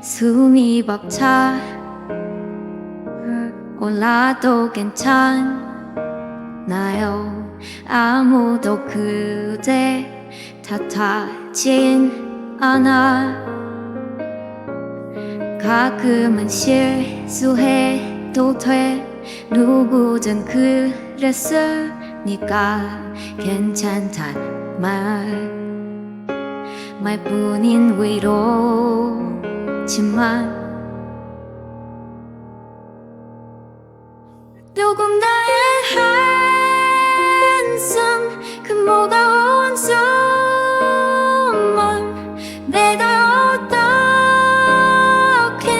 숨이 벅차. 올라도 괜찮나요. 아무도 그대 탓하진 않아. 가끔은 실수해도 돼. 누구든 그랬으니까 괜찮단 말. 말뿐인 위로 지만 누군가의 한숨 그 무거운 숨을 내가 어떻게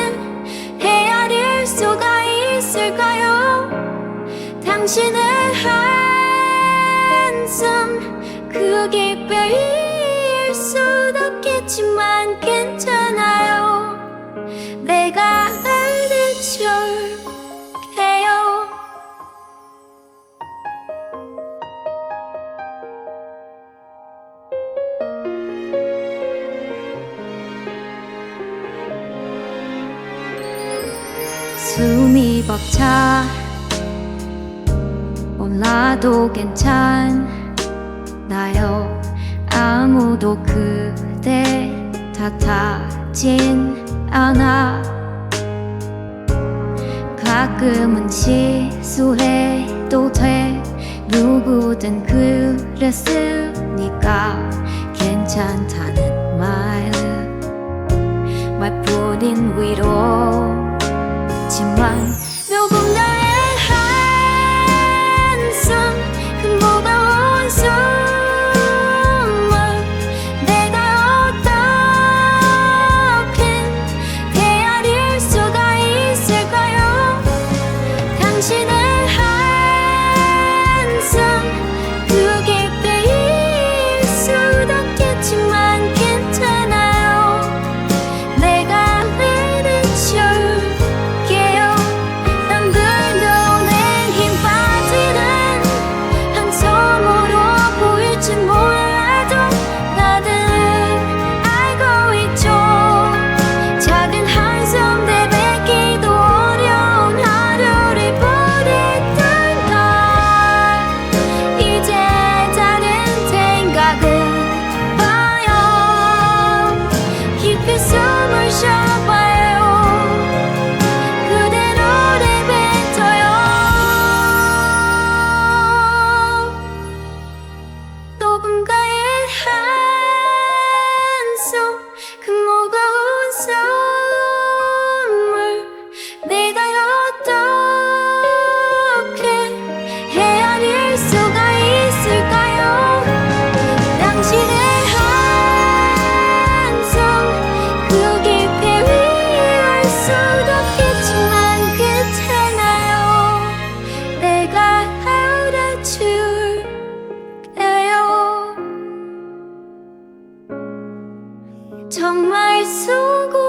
헤아릴 수가 있을까요? 당신의 한숨 그 깊이일 수도 없겠지만 괜찮아요 숨이 벅차. 올라도 괜찮나요 아무도 그대 탓하진 않아. 가끔은 실수해도 돼. 누구든 그랬으니까 괜찮다는 말. 말뿐인 위로 지만 정말 수고